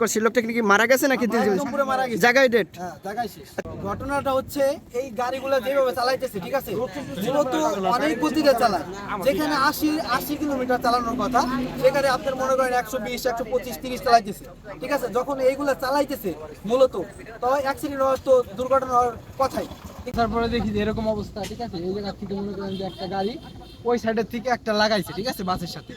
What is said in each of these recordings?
করছে লোকটা কি মারা গেছে নাকি। জায়গায় ডেট হ্যাঁ, জায়গায় শেষ। ঘটনাটা হচ্ছে এই গাড়িগুলো যেভাবে চালাইতেছে ঠিক আছে? মূলত অনেক গতিতে চালায়। যেখানে আশি আশি কিলোমিটার চালানোর কথা সেখানে আপনার মনে করেন একশো বিশ একশো পঁচিশ তিরিশ চালাইতেছে। ঠিক আছে? যখন এইগুলো চালাইতেছে মূলত তবে অ্যাক্সিডেন্ট হওয়ার তো দুর্ঘটনা হওয়ার কথাই। তারপরে দেখি যে এরকম অবস্থা ঠিক আছে? এই জায়গা থেকে মনে করেন যে একটা গাড়ি ওই সাইডের থেকে একটা লাগাইছে ঠিক আছে? বাসের সাথে।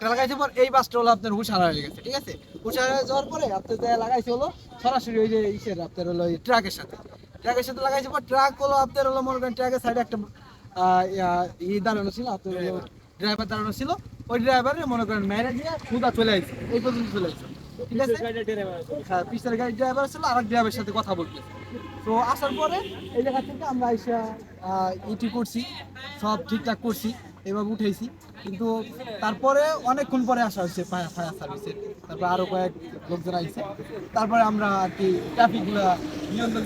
একটা লাগাইছে পর এই বাসটা হলো আপনার হুশার হয়ে গেছে ঠিক আছে? হুশার যাওয়ার পরে আপনার যা লাগাইছে হলো সরাসরি ওই যে ইসের আপনার হলো ওই ট্রাকের সাথে। ট্রাকের সাথে লাগাইছে পর ট্রাক হলো আপনার হলো মনে করেন ট্রাকের সাইডে একটা ই দাঁড়ানো ছিল আপনার ড্রাইভার দাঁড়ানো ছিল। ওই ড্রাইভারে মনে করেন মেরে দিয়ে খুদা চলে আসছে এই পর্যন্ত চলে আসছে ঠিক আছে? হ্যাঁ পিছনের গাড়ির ড্রাইভার ছিল আর ড্রাইভারের সাথে কথা বলতে। তো আসার পরে এই জায়গা থেকে আমরা এসে ইটি করছি সব ঠিকঠাক করছি। এভাবে উঠেছি কিন্তু তারপরে অনেকক্ষণ পরে আসা হচ্ছে ফায়ার ফায়ার সার্ভিসের। তারপরে আরও কয়েক লোকজন আইছে। তারপরে আমরা আর কি ট্রাফিকগুলো নিয়ন্ত্রণ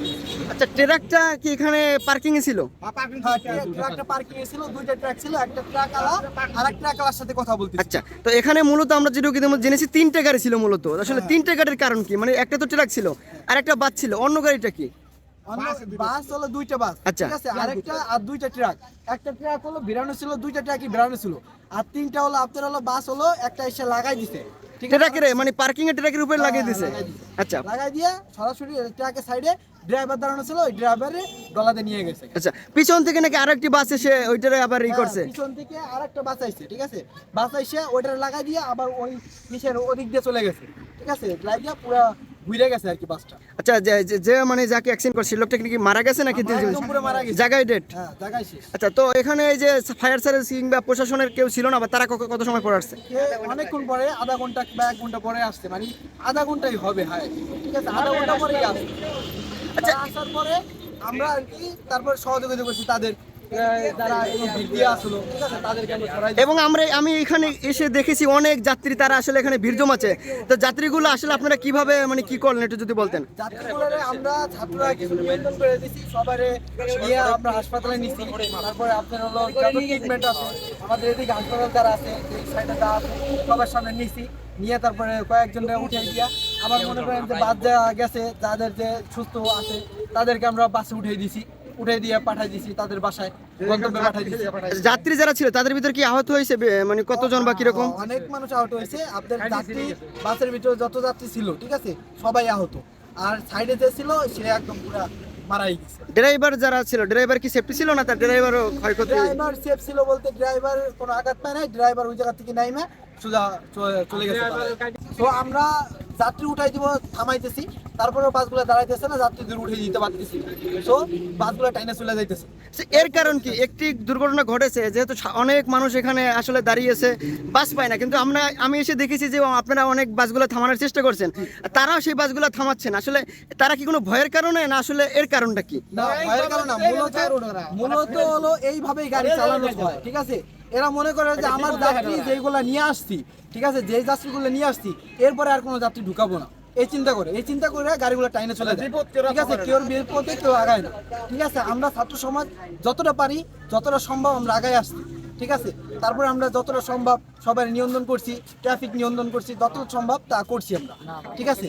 আচ্ছা ট্রাকটা কি এখানে পার্কিং এ ছিল। হ্যাঁ, ট্রাকটা পার্কিং এ ছিল দুইটা ট্রাক ছিল একটা ট্রাক আলা আর একটা ট্রাক আলার সাথে কথা আচ্ছা তো এখানে মূলত আমরা যেটুকু জেনেছি তিনটে গাড়ি ছিল মূলত। আসলে তিনটে গাড়ির কারণ কি? মানে একটা তো ট্রাক ছিল আর একটা বাস ছিল অন্য গাড়িটা কি? বাস হলো দুইটা বাস আচ্ছা। ঠিক আছে? আরেকটা আর দুইটা ট্রাক। একটা ট্রাক হলো ছিল দুইটা ট্রাকই ছিল। আর তিনটা হলো আপনার হলো বাস হলো একটা এসে লাগাই দিছে। ঠিক আছে? ট্রাকের মানে পার্কিং এর ট্রাকের উপরে লাগিয়ে দিছে? লাগাই আচ্ছা। লাগাই দিয়ে সরাসরি ট্রাকের সাইডে ড্রাইভার দাঁড়ানো ছিল ওই ড্রাইভারে গলাতে নিয়ে গেছে। আচ্ছা পিছন থেকে নাকি আরেকটি বাস এসে ওইটারে আবার ই করছে? হ্যাঁ, পিছন থেকে আরেকটা বাস আইছে ঠিক আছে? বাস আইসে ওইটা লাগাই দিয়ে আবার ওই পিছের ওদিক দিয়ে চলে গেছে ঠিক আছে? লাগিয়ে পুরো ঘুরে গেছে আর কি বাসটা আচ্ছা যে মানে যাকে অ্যাক্সিডেন্ট করছে লোকটা কি মারা গেছে নাকি জায়গায় ডেট হ্যাঁ জায়গায় শেষ। আচ্ছা তো এখানে এই যে ফায়ার সার্ভিস কিংবা প্রশাসনের কেউ ছিল না বা তারা কত সময় পরে আসছে? অনেকক্ষণ পরে আধা ঘণ্টা বা এক ঘণ্টা পরে আসছে। মানে আধা ঘন্টাই হবে হ্যাঁ। ঠিক আছে আধা ঘণ্টা পরেই আসছে। আচ্ছা আসার পরে আমরা আর কি তারপর সহযোগিতা করছি তাদের। আমরা এবং আমরা আমি এখানে এসে দেখেছি অনেক যাত্রী তারা আসলে এখানে ভিড় জমাচ্ছে। তো যাত্রীগুলো আসলে আপনারা কীভাবে মানে কি করলেন একটু যদি বলতেন। আমরা ছাত্ররা কিছু নিয়ন্ত্রণ করে দিছি সবারে নিয়ে আমরা হাসপাতালে নিছি। তারপরে আপনার হলো যত ট্রিটমেন্ট আছে আমাদের এদিকে হাসপাতাল যারা আছে সাইডে যা আছে সবার সামনে নিছি। নিয়ে তারপরে কয়েকজনকে উঠে দিয়া আবার মনে করেন যে বাদ যা গেছে যাদের যে সুস্থ আছে তাদেরকে আমরা বাসে উঠে দিছি। উঠে দিয়ে পাঠাই দিছি তাদের বাসায় গন্তব্যে পাঠাই দিছি। যাত্রী যারা ছিল তাদের ভিতর কি আহত হয়েছে? মানে কতজন বা কীরকম? অনেক মানুষ আহত হয়েছে। আপনার যাত্রী বাসের ভিতরে যত যাত্রী ছিল ঠিক আছে? সবাই আহত। আর সাইডে যে ছিল সে একদম পুরো মারাই গেছে। ড্রাইভার যারা ছিল ড্রাইভার কি সেফটি ছিল না তার ড্রাইভারও ক্ষয়ক্ষতি ড্রাইভার সেফ ছিল বলতে ড্রাইভার কোনো আঘাত পায় নাই ড্রাইভার ওই জায়গা থেকে নাইমে সোজা চলে গেছে তো আমরা যাত্রী উঠাই দিব থামাইতেছি। তারপরে বাসগুলো দাঁড়াইতেছে না যাত্রীদের উঠে দিতে পারতেছি তো বাসগুলো টাইনে চলে যাইতেছে। এর কারণ কি? একটি দুর্ঘটনা ঘটেছে যেহেতু অনেক মানুষ এখানে আসলে দাঁড়িয়েছে বাস পায় না। কিন্তু আমরা আমি এসে দেখেছি যে আপনারা অনেক বাসগুলো থামানোর চেষ্টা করছেন। তারাও সেই বাসগুলো থামাচ্ছেন। আসলে তারা কি কোনো ভয়ের কারণে না আসলে এর কারণটা কি? না ভয়ের কারণ না মূলত মূলত হলো এইভাবেই গাড়ি চালানো হয় ঠিক আছে? এরা মনে করে যে আমার যাত্রী যেগুলো নিয়ে আসছি ঠিক আছে যে যাত্রীগুলো নিয়ে আসছি এরপরে আর কোনো যাত্রী ঢুকাবো না। এই চিন্তা করে এই চিন্তা করে গাড়িগুলো টাইনে চলে যায়। ঠিক আছে কেউ বিপদে কেউ আগায় না। ঠিক আছে আমরা ছাত্র সমাজ যতটা পারি যতটা সম্ভব আমরা আগায় আসছি। ঠিক আছে তারপরে আমরা যতটা সম্ভব সবাই নিয়ন্ত্রণ করছি ট্রাফিক নিয়ন্ত্রণ করছি যতটা সম্ভব তা করছি আমরা। ঠিক আছে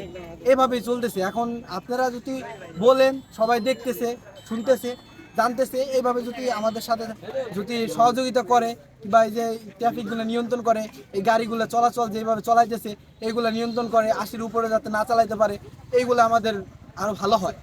এভাবেই চলতেছে। এখন আপনারা যদি বলেন সবাই দেখতেছে শুনতেছে জানতেছে, এইভাবে যদি আমাদের সাথে যদি সহযোগিতা করে বা এই যে ট্রাফিকগুলো নিয়ন্ত্রণ করে, এই গাড়িগুলো চলাচল যেভাবে চলাইতেছে, এইগুলো নিয়ন্ত্রণ করে, আশির উপরে যাতে না চালাইতে পারে, এইগুলো আমাদের আরও ভালো হয়।